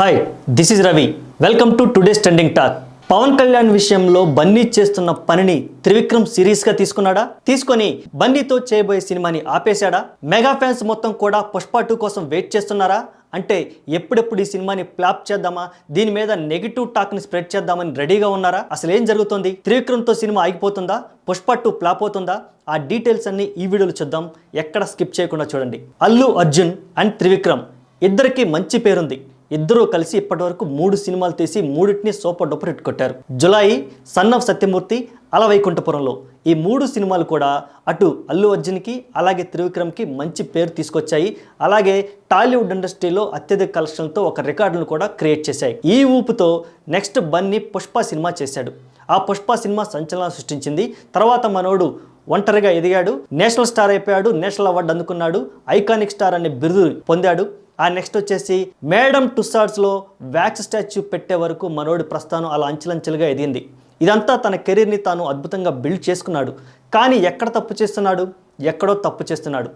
Hi this is Ravi welcome to today's trending talk Pawan Kalyan విషయంలో బన్నీ చేస్తున్న పనిని త్రివిక్రమ్ సీరియస్గా తీసుకున్నాడా? తీసుకొని బన్నీతో చేయబోయే సినిమాని ఆపేశాడా? మెగా ఫ్యాన్స్ మొత్తం కూడా పుష్ప టూ కోసం వెయిట్ చేస్తున్నారా? అంటే ఎప్పుడెప్పుడు ఈ సినిమాని ఫ్లాప్ చేద్దామా? దీని మీద నెగిటివ్ టాక్ని స్ప్రెడ్ చేద్దామని రెడీగా ఉన్నారా? అసలు ఏం జరుగుతుంది? త్రివిక్రమ్తో సినిమా ఆగిపోతుందా? పుష్ప టూ ఫ్లాప్ అవుతుందా? ఆ డీటెయిల్స్ అన్ని ఈ వీడియోలో చూద్దాం. ఎక్కడ స్కిప్ చేయకుండా చూడండి. అల్లు అర్జున్ అండ్ త్రివిక్రమ్. ఇద్దరికి మంచి పేరుంది. ఇద్దరూ కలిసి ఇప్పటివరకు మూడు సినిమాలు తీసి మూడింటిని సూపర్ డూపర్ హిట్ కొట్టారు. జులాయి సన్ ఆఫ్ సత్యమూర్తి అలవైకుంఠపురంలో ఈ మూడు సినిమాలు కూడా అటు అల్లు అర్జున్కి అలాగే త్రివిక్రమ్కి మంచి పేరు తీసుకొచ్చాయి. అలాగే టాలీవుడ్ ఇండస్ట్రీలో అత్యధిక కలెక్షన్తో ఒక రికార్డును కూడా క్రియేట్ చేశాయి. ఈ ఊపుతో నెక్స్ట్ బన్నీ పుష్ప సినిమా చేశాడు. ఆ పుష్ప సినిమా సంచలనం సృష్టించింది. తర్వాత మనోడు ఒంటరిగా ఎదిగాడు. నేషనల్ స్టార్ అయిపోయాడు. నేషనల్ అవార్డు అందుకున్నాడు. ఐకానిక్ స్టార్ అనే బిరుదు పొందాడు. ఆ నెక్స్ట్ వచ్చేసి మేడం టుసార్డ్స్లో వ్యాక్స్ స్టాచ్యూ పెట్టే వరకు మనోడి ప్రస్థానం అలా అంచెలంచెలుగా ఎదిగింది. ఇదంతా తన కెరీర్ని తాను అద్భుతంగా బిల్డ్ చేసుకున్నాడు. కానీ ఎక్కడ తప్పు చేస్తున్నాడు? ఎక్కడో తప్పు చేస్తున్నాడు.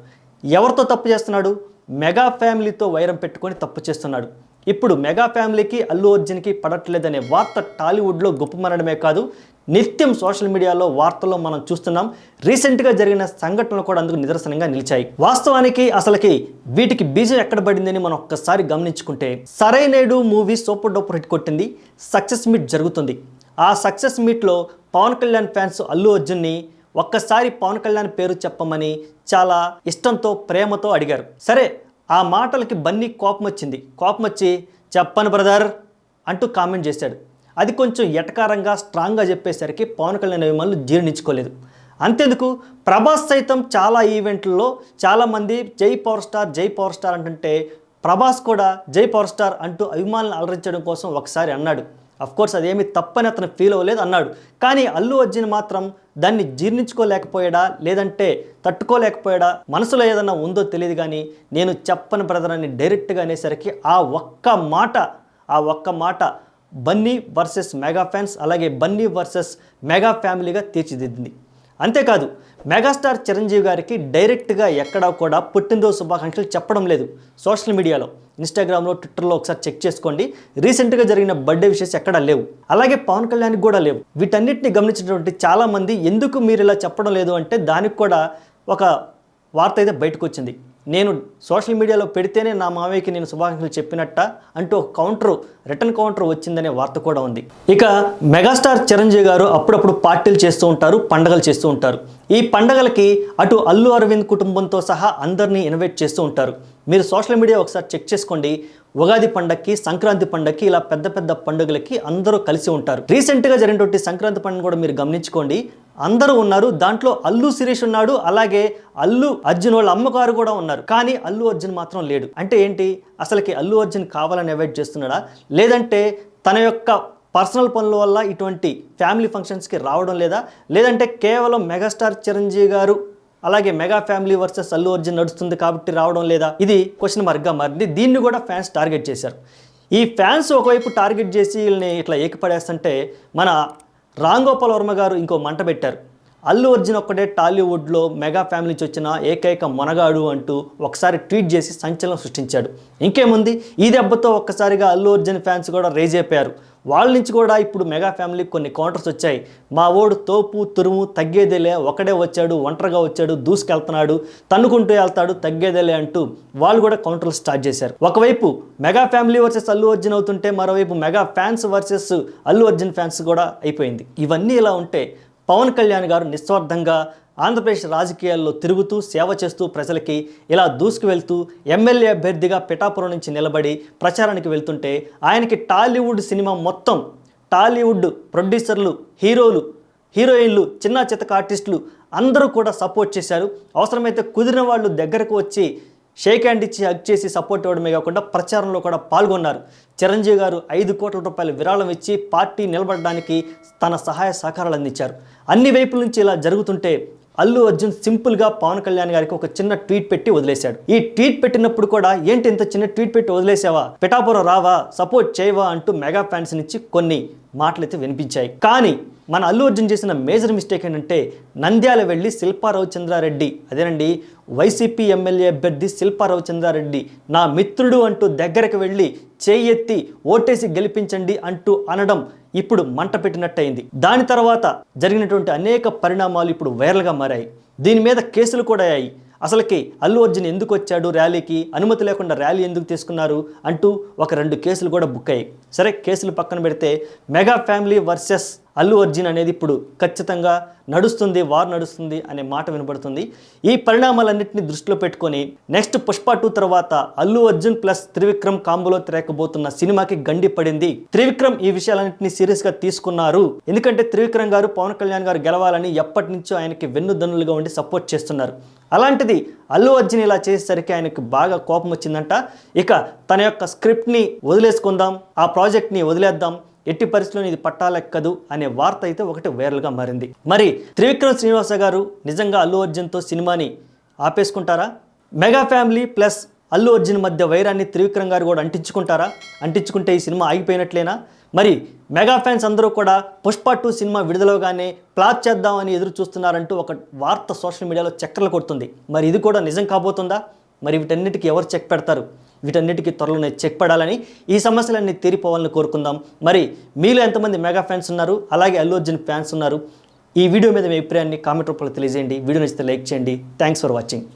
ఎవరితో తప్పు చేస్తున్నాడు? మెగా ఫ్యామిలీతో వైరం పెట్టుకొని తప్పు చేస్తున్నాడు. ఇప్పుడు మెగా ఫ్యామిలీకి అల్లు అర్జున్కి పడట్లేదనే వార్త టాలీవుడ్లో గొప్ప మరణమే కాదు నిత్యం సోషల్ మీడియాలో వార్తల్లో మనం చూస్తున్నాం. రీసెంట్గా జరిగిన సంఘటనలు కూడా అందుకు నిదర్శనంగా నిలిచాయి. వాస్తవానికి అసలుకి వీటికి బీజం ఎక్కడ పడిందని మనం ఒక్కసారి గమనించుకుంటే Sarrainodu movie super duper hit కొట్టింది. సక్సెస్ మీట్ జరుగుతుంది. ఆ సక్సెస్ మీట్లో పవన్ కళ్యాణ్ ఫ్యాన్స్ అల్లు అర్జున్ని ఒక్కసారి పవన్ కళ్యాణ్ పేరు చెప్పమని చాలా ఇష్టంతో ప్రేమతో అడిగారు. సరే ఆ మాటలకి బన్నీ కోపం వచ్చింది కోపం వచ్చి చెప్పను బ్రదర్ అంటూ కామెంట్ చేశాడు. అది కొంచెం ఎటకారంగా స్ట్రాంగ్గా చెప్పేసరికి పవన్ కళ్యాణ్ అభిమానులు జీర్ణించుకోలేదు. అంతేందుకు ప్రభాస్ సైతం చాలా ఈవెంట్లలో చాలామంది జై పవర్ స్టార్ జై పవర్ స్టార్ అంటుంటే ప్రభాస్ కూడా జై పవర్ స్టార్ అంటూ అభిమానులను అలరించడం కోసం ఒకసారి అన్నాడు. కోర్స్ అదేమి తప్పని అతను ఫీల్ అవ్వలేదు అన్నాడు. కానీ అల్లు అర్జున్ మాత్రం దాన్ని జీర్ణించుకోలేకపోయాడా లేదంటే తట్టుకోలేకపోయాడా మనసులో ఏదన్నా ఉందో తెలియదు కానీ నేను చెప్పని బ్రదర్ అని డైరెక్ట్గా అనేసరికి ఆ ఒక్క మాట ఆ ఒక్క మాట బన్నీ వర్సెస్ మెగా ఫ్యాన్స్ అలాగే బన్నీ వర్సెస్ మెగా ఫ్యామిలీగా తీర్చిదిద్దింది. అంతేకాదు మెగాస్టార్ చిరంజీవి గారికి డైరెక్ట్గా ఎక్కడా కూడా పుట్టినరోజు శుభాకాంక్షలు చెప్పడం లేదు. సోషల్ మీడియాలో ఇన్స్టాగ్రామ్లో ట్విట్టర్లో ఒకసారి చెక్ చేసుకోండి. రీసెంట్గా జరిగిన బర్త్డే విషయస్ ఎక్కడా లేవు. అలాగే పవన్ కళ్యాణ్కి కూడా లేవు. వీటన్నిటిని గమనించినటువంటి చాలామంది ఎందుకు మీరు ఇలా చెప్పడం లేదు అంటే దానికి కూడా ఒక వార్త అయితే బయటకు వచ్చింది. నేను సోషల్ మీడియాలో పెడితేనే నా మామయ్యకి నేను శుభాకాంక్షలు చెప్పినట్ట అంటూ ఒక కౌంటర్ రిటర్న్ కౌంటర్ వచ్చిందనే వార్త కూడా ఉంది. ఇక మెగాస్టార్ చిరంజీవి గారు అప్పుడప్పుడు పార్టీలు చేస్తూ ఉంటారు పండగలు చేస్తూ ఉంటారు. ఈ పండగలకి అటు అల్లు అరవింద్ కుటుంబంతో సహా అందరినీ ఇన్వైట్ చేస్తూ ఉంటారు. మీరు సోషల్ మీడియా ఒకసారి చెక్ చేసుకోండి. ఉగాది పండగకి సంక్రాంతి పండగకి ఇలా పెద్ద పెద్ద పండుగలకి అందరూ కలిసి ఉంటారు. రీసెంట్గా జరిగినటువంటి సంక్రాంతి పండుగ కూడా మీరు గమనించుకోండి. అందరూ ఉన్నారు. దాంట్లో అల్లు శిరీష్ ఉన్నాడు. అలాగే అల్లు అర్జున్ వాళ్ళ అమ్మగారు కూడా ఉన్నారు. కానీ అల్లు అర్జున్ మాత్రం లేడు. అంటే ఏంటి? అసలుకి అల్లు అర్జున్ కావాలని అవాయిడ్ చేస్తున్నాడా? లేదంటే తన యొక్క పర్సనల్ పనుల వల్ల ఇటువంటి ఫ్యామిలీ ఫంక్షన్స్కి రావడం లేదా? లేదంటే కేవలం మెగాస్టార్ చిరంజీవి గారు అలాగే mega family versus Allu Arjun నడుస్తుంది కాబట్టి రావడం లేదా? ఇది క్వశ్చన్ మార్క్గా మారింది. దీన్ని కూడా ఫ్యాన్స్ టార్గెట్ చేశారు. ఈ ఫ్యాన్స్ ఒకవైపు టార్గెట్ చేసి వీళ్ళని ఇట్లా ఏకపడేస్తుంటే మన రామ్ గోపాల్ వర్మ గారు ఇంకో మంట పెట్టారు. అల్లు అర్జున్ ఒక్కడే టాలీవుడ్లో మెగా ఫ్యామిలీ నుంచి వచ్చిన ఏకైక మొనగాడు అంటూ ఒకసారి ట్వీట్ చేసి సంచలనం సృష్టించాడు. ఇంకేముంది? ఈ దెబ్బతో ఒక్కసారిగా అల్లు అర్జున్ ఫ్యాన్స్ కూడా రేజ్ అయిపోయారు. వాళ్ళ నుంచి కూడా ఇప్పుడు మెగా ఫ్యామిలీకి కొన్ని కౌంటర్స్ వచ్చాయి. మా ఓడు తోపు తురుము తగ్గేదేలే ఒకడే వచ్చాడు ఒంటరిగా వచ్చాడు దూసుకెళ్తున్నాడు తన్నుకుంటూ వెళ్తాడు తగ్గేదేలే అంటూ వాళ్ళు కూడా కౌంటర్లు స్టార్ట్ చేశారు. ఒకవైపు mega family versus Allu Arjun అవుతుంటే మరోవైపు mega fans versus Allu Arjun fans కూడా అయిపోయింది. ఇవన్నీ ఇలా ఉంటే పవన్ కళ్యాణ్ గారు నిస్వార్థంగా ఆంధ్రప్రదేశ్ రాజకీయాల్లో తిరుగుతూ సేవ చేస్తూ ప్రజలకి ఇలా దూసుకు వెళ్తూ ఎమ్మెల్యే అభ్యర్థిగా పిఠాపురం నుంచి నిలబడి ప్రచారానికి వెళ్తుంటే ఆయనకి టాలీవుడ్ సినిమా మొత్తం టాలీవుడ్ ప్రొడ్యూసర్లు హీరోలు హీరోయిన్లు చిన్న చితక ఆర్టిస్టులు అందరూ కూడా సపోర్ట్ చేశారు. అవసరమైతే కుదిరిన వాళ్ళు దగ్గరకు వచ్చి షేక్ హ్యాండ్ ఇచ్చి హక్ చేసి సపోర్ట్ ఇవ్వడమే కాకుండా ప్రచారంలో కూడా పాల్గొన్నారు. చిరంజీవి గారు ఐదు కోట్ల రూపాయల విరాళం ఇచ్చి పార్టీ నిలబడడానికి తన సహాయ సహకారాలు అందించారు. అన్ని వైపుల నుంచి ఇలా జరుగుతుంటే అల్లు అర్జున్ సింపుల్గా పవన్ కళ్యాణ్ గారికి ఒక చిన్న ట్వీట్ పెట్టి వదిలేశాడు. ఈ ట్వీట్ పెట్టినప్పుడు కూడా ఏంటి ఇంత చిన్న ట్వీట్ పెట్టి వదిలేసావా? పిఠాపురం రావా సపోర్ట్ చేయవా అంటూ మెగా ఫ్యాన్స్ నుంచి కొన్ని మాటలైతే వినిపించాయి. కానీ మన అల్లు అర్జున్ చేసిన మేజర్ మిస్టేక్ ఏంటంటే నంద్యాల వెళ్ళి శిల్పారావు చంద్రారెడ్డి అదేనండి వైసీపీ ఎమ్మెల్యే అభ్యర్థి శిల్పారావు చంద్రారెడ్డి నా మిత్రుడు అంటూ దగ్గరకు వెళ్ళి చేయి ఓటేసి గెలిపించండి అంటూ అనడం ఇప్పుడు మంట పెట్టినట్టయింది. దాని తర్వాత జరిగినటువంటి అనేక పరిణామాలు ఇప్పుడు వైరల్గా మారాయి. దీని మీద కేసులు కూడా అయ్యాయి. అసలుకి అల్లు అర్జున్ ఎందుకు వచ్చాడు ర్యాలీకి? అనుమతి లేకుండా ర్యాలీ ఎందుకు తీసుకున్నారు? అంటూ ఒక రెండు కేసులు కూడా బుక్ అయ్యాయి. సరే కేసులు పక్కన పెడితే mega family versus Allu Arjun అనేది ఇప్పుడు ఖచ్చితంగా నడుస్తుంది వార్ నడుస్తుంది అనే మాట వినబడుతుంది. ఈ పరిణామాలన్నింటినీ దృష్టిలో పెట్టుకొని నెక్స్ట్ పుష్ప టూ తర్వాత అల్లు అర్జున్ ప్లస్ త్రివిక్రమ్ కాంబోలో తిరగబోతున్న సినిమాకి గండి పడింది. త్రివిక్రమ్ ఈ విషయాలన్నింటినీ సీరియస్గా తీసుకున్నారు. ఎందుకంటే త్రివిక్రమ్ గారు పవన్ కళ్యాణ్ గారు గెలవాలని ఎప్పటి నుంచో ఆయనకి వెన్నుదన్నులుగా ఉండి సపోర్ట్ చేస్తున్నారు. అలాంటిది అల్లు అర్జున్ ఇలా చేసేసరికి ఆయనకు బాగా కోపం వచ్చిందంట. ఇక తన యొక్క స్క్రిప్ట్ని వదిలేసుకుందాం ఆ ప్రాజెక్ట్ని వదిలేద్దాం ఎట్టి పరిస్థితుల్లో ఇది పట్టాలెక్కదు అనే వార్త అయితే ఒకటి వైరల్గా మారింది. మరి త్రివిక్రమ్ శ్రీనివాస గారు నిజంగా అల్లు అర్జున్తో సినిమాని ఆపేసుకుంటారా? Mega family plus Allu Arjun మధ్య వైరాన్ని త్రివిక్రమ్ గారు కూడా అంటించుకుంటారా? అంటించుకుంటే ఈ సినిమా ఆగిపోయినట్లేనా? మరి మెగా ఫ్యాన్స్ అందరూ కూడా పుష్ప టూ సినిమా విడుదలగానే ప్లాట్ చేద్దామని ఎదురు చూస్తున్నారంటూ ఒక వార్త సోషల్ మీడియాలో చక్కర్లు కొడుతుంది. మరి ఇది కూడా నిజం కాబోతుందా? మరి వీటన్నిటికీ ఎవరు చెక్ పెడతారు? వీటన్నిటికీ త్వరలోనే చెక్ పడాలని ఈ సమస్యలన్నీ తీరిపోవాలని కోరుకుందాం. మరి మీలో ఎంతమంది మెగా ఫ్యాన్స్ ఉన్నారు? అలాగే అల్లు అర్జున్ ఫ్యాన్స్ ఉన్నారు? ఈ వీడియో మీద మీ అభిప్రాయాన్ని కామెంట్ రూపంలో తెలియజేయండి. వీడియో నచ్చితే లైక్ చేయండి. Thanks for watching.